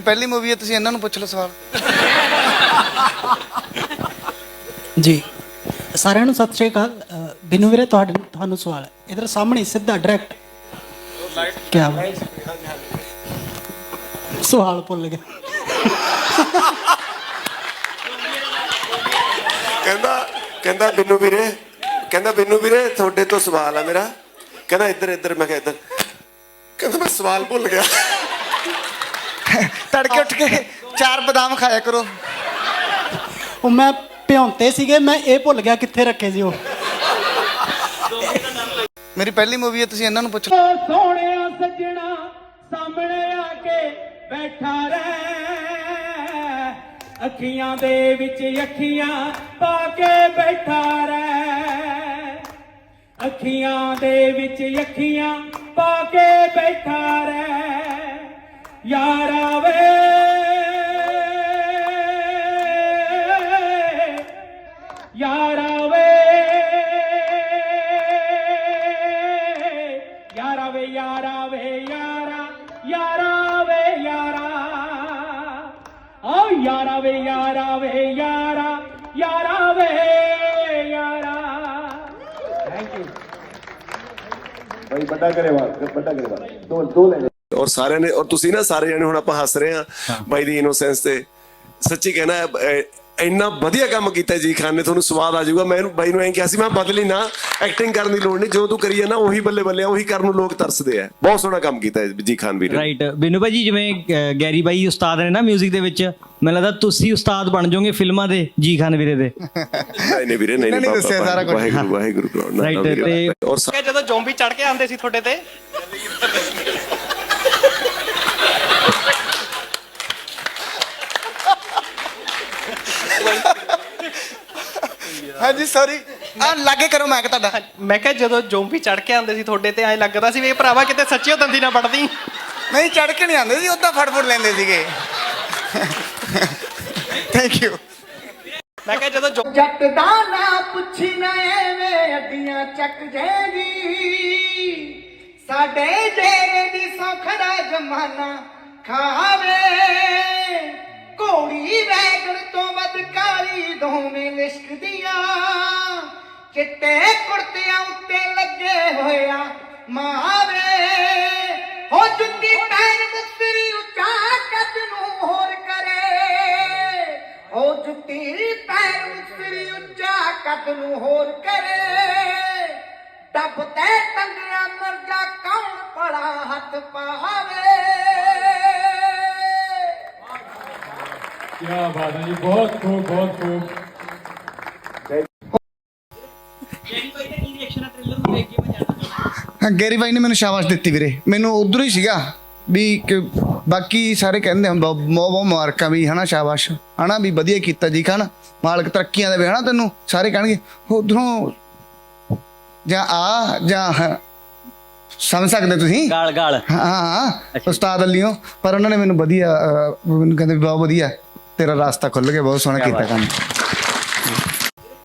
ਪਹਿਲੀ ਮੂਵੀ ਹੈ ਤੁਸੀਂ ਇਹਨਾਂ ਨੂੰ ਪੁੱਛ ਲਓ ਸਵਾਲ। ਜੀ। ਸਾਰਿਆਂ ਨੂੰ ਸਤਿ ਸ਼੍ਰੀ ਅਕਾਲ। ਅ, ਬਿਨੂ ਵੀਰੇ ਤੁਹਾਡੇ ਤੁਹਾਨੂੰ ਸਵਾਲ ਹੈ। ਇਧਰ ਸਾਹਮਣੇ ਸਿੱਧਾ ਡਾਇਰੈਕਟ ਕੀ ਬਾਤ ਸਵਾਲ ਭੁੱਲ ਗਿਆ। ਕਹਿੰਦਾ ਕਹਿੰਦਾ ਬਿੰਨੂ ਵੀਰੇ ਕਹਿੰਦਾ ਬਿੰਨੂ ਵੀਰੇ ਤੁਹਾਡੇ ਤੋਂ ਸਵਾਲ ਆ ਮੇਰਾ। ਕਹਿੰਦਾ ਇੱਧਰ ਇੱਧਰ ਮੈਂ ਕਿਹਾ ਇੱਧਰ। ਕਹਿੰਦਾ ਮੈਂ ਸਵਾਲ ਭੁੱਲ ਗਿਆ। ਤੜਕੇ ਉੱਠ ਕੇ ਚਾਰ ਬਦਾਮ ਖਾਇਆ ਕਰੋ। ਉਹ ਮੈਂ ਭਿਉਂਤੇ ਸੀਗੇ ਮੈਂ ਇਹ ਭੁੱਲ ਗਿਆ ਕਿੱਥੇ ਰੱਖੇ ਸੀ ਉਹ। ਮੇਰੀ ਪਹਿਲੀ ਮੂਵੀ ਹੈ ਤੁਸੀਂ ਇਹਨਾਂ ਨੂੰ ਪੁੱਛ। ਸੋਹਣਿਆ ਸੱਜਣਾ ਸਾਹਮਣੇ ਆ ਕੇ ਬੈਠਾ ਰਹਿ। ਅੱਖੀਆਂ ਦੇ ਵਿੱਚ ਅੱਖੀਆਂ ਪਾ ਕੇ ਬੈਠਾ ਰਹਿ। ਅੱਖੀਆਂ ਦੇ ਵਿੱਚ ਅੱਖੀਆਂ ਪਾ ਕੇ ਬੈਠਾ ਰਹਿ। ਯਾਰਾ ਵੇ ਯਾਰਾ ਵੇ ਯਾਰਾ ਵੇ ਯਾਰਾ ਵੇ ਯਾਰਾ ਯਾਰਾ ਵੇ ਯਾਰਾ ਓ ਯਾਰਾ ਵੇ ਯਾਰਾ ਵੇ ਯਾਰਾ ਯਾਰਾ ਵੇ ਯਾਰਾ ਥੈਂਕ ਯੂ ਔਰ ਸਾਰਿਆਂ ਨੇ ਔਰ ਤੁਸੀਂ ਨਾ ਸਾਰੇ ਜਣੇ ਹੁਣ ਆਪਾਂ ਹੱਸ ਰਹੇ ਆ ਬਾਈ ਦੀ ਇਨੋਸੈਂਸ ਤੇ। ਸੱਚੀ ਕਹਿਣਾ ਇੰਨਾ ਵਧੀਆ ਕੰਮ ਕੀਤਾ ਜੀ ਖਾਨ ਨੇ ਤੁਹਾਨੂੰ ਸਵਾਦ ਆ ਜਾਊਗਾ। ਮੈਂ ਇਹਨੂੰ ਬਾਈ ਨੂੰ ਐਂ ਕਿਹਾ ਸੀ ਮੈਂ ਬਦਲੀ ਨਾ ਐਕਟਿੰਗ ਕਰਨ ਦੀ ਲੋੜ ਨਹੀਂ। ਜੋ ਤੂੰ ਕਰੀ ਹੈ ਨਾ ਉਹੀ ਬੱਲੇ ਬੱਲੇ ਉਹੀ ਕਰਨ ਨੂੰ ਲੋਕ ਤਰਸਦੇ ਆ। ਬਹੁਤ ਸੋਹਣਾ ਕੰਮ ਕੀਤਾ ਜੀ ਖਾਨ ਵੀਰ। ਰਾਈਟ ਬਿਨੂ ਭਾਜੀ ਜਿਵੇਂ ਗੈਰੀ ਬਾਈ ਉਸਤਾਦ ਨੇ ਨਾ 뮤직 ਦੇ ਵਿੱਚ ਮੈਨੂੰ ਲੱਗਦਾ ਤੁਸੀਂ ਉਸਤਾਦ ਬਣ ਜਾਓਗੇ ਫਿਲਮਾਂ ਦੇ ਜੀ ਖਾਨ ਵੀਰੇ ਦੇ। ਨਹੀਂ ਨਹੀਂ ਵੀਰੇ ਨਹੀਂ ਨਹੀਂ ਦੱਸਿਆ ਸਾਰਾ ਕੁਝ। ਵਾਹਿਗੁਰੂ ਵਾਹਿਗੁਰੂ ਵੀਰੇ। ਤੇ- ਔਰ ਜਦੋਂ ਜ਼ੋਂਬੀ ਚੜ ਕੇ ਆਉਂਦੇ ਸੀ ਤੁਹਾਡੇ ਤੇ। ਹਾਂਜੀ ਸੌਰੀ ਆ ਲਾਗੇ ਕਰੋ ਮੈਂ ਕਿ ਤੁਹਾਡਾ। ਮੈਂ ਕਿਹਾ ਜਦੋਂ ਜ਼ੋਂਬੀ ਚੜ ਕੇ ਆਉਂਦੇ ਸੀ ਤੁਹਾਡੇ ਤੇ ਐ ਲੱਗਦਾ ਸੀ ਵੀ ਇਹ ਭਰਾਵਾ ਕਿਤੇ ਸੱਚੀ ਉਹ ਦੰਦੀ ਨਾ ਪੜਦੀ ਨਹੀਂ ਚੜ ਕੇ ਨਹੀਂ ਆਉਂਦੇ ਸੀ ਉਦਾਂ ਫੜ ਫੜ ਲੈਂਦੇ ਸੀਗੇ। ਥੈਂਕ ਯੂ ਮੈਂ ਕਿਹਾ ਜਦੋਂ ਜ਼ੋ- ਜੱਟ ਦਾ ਨਾ ਪੁੱਛੀ ਨਾ ਐਵੇਂ ਅੱਡੀਆਂ ਚੱਕ ਜੈਗੀ ਸਾਡੇ ਜੇਰੇ ਦੀ ਸੌਖੜਾ ਜਮਾਨਾ ਖਾਵੇ। ਘੋੜੀ ਵੈਗਣ ਤੋਂ ਵੱਧ ਕਾਲੀ ਦੋਵੇਂ ਲਿਸ਼ਕਦੀਆਂ ਚਿੱਟੇ ਕੁੜਤਿਆਂ ਉੱਤੇ ਲੱਗੇ ਹੋਇਆ ਮਾਵੇ। ਹੋ ਜੁੱਤੀ ਪੈਰ ਮੁਕਤਰੀ ਉੱਚਾ ਕੱਦ ਨੂੰ ਹੋਰ ਕਰੇ। ਹੋ ਜੁੱਤੀ ਪੈਰ ਮੁਕਤਰੀ ਉੱਚਾ ਕੱਦ ਨੂੰ ਹੋਰ ਕਰੇ। ਦੱਬ ਤੇ ਟੰਗਿਆ ਮਰਜਾ ਕੌਣ ਪੜਾ ਹੱਥ ਪਾਵੇ? ਕਿਆ ਬਾਤ ਹੈ ਜੀ ਬਹੁਤ ਖੂਬ ਬਹੁਤ ਖੂਬ। ਹਾਂ ਗੈਰੀ ਬਾਈ ਨੇ ਮੈਨੂੰ ਸ਼ਾਬਾਸ਼ ਦਿੱਤੀ ਵੀਰੇ। ਮੈਨੂੰ ਉਧਰੋਂ ਹੀ ਸੀਗਾ ਵੀ ਕਿ ਬਾਕੀ ਸਾਰੇ ਕਹਿੰਦੇ ਹਨ ਬਹੁਤ ਬਹੁਤ ਮੁਬਾਰਕਾਂ ਵੀ ਹਨਾ ਸ਼ਾਬਾਸ਼। ਹਨਾ ਵੀ ਵਧੀਆ ਕੀਤਾ ਜੀ ਖਾਨ ਮਾਲਕ ਤਰੱਕੀਆਂ ਦੇਵੇ ਹਨਾ ਤੈਨੂੰ? ਸਾਰੇ ਕਹਿਣਗੇ ਉਧਰੋਂ ਜਾਂ ਆ ਜਾਂ ਹ- ਸਮਝ ਸਕਦੇ ਤੁਸੀਂ? ਗਾਲ ਗਾਲ। ਹਾਂ ਹਾਂ ਉਸਤਾਦ ਅਲੀਓ ਪਰ ਉਹਨਾਂ ਨੇ ਮੈਨੂੰ ਵਧੀਆ ਮੈਨੂੰ ਕਹਿੰਦੇ ਵੀ ਬਹੁਤ ਵਧੀਆ। ਤੇਰਾ ਰਾਸਤਾ ਖੁੱਲ ਗਿਆ ਬਹੁਤ ਸੋਹਣਾ ਕੀਤਾ ਕੰਮ।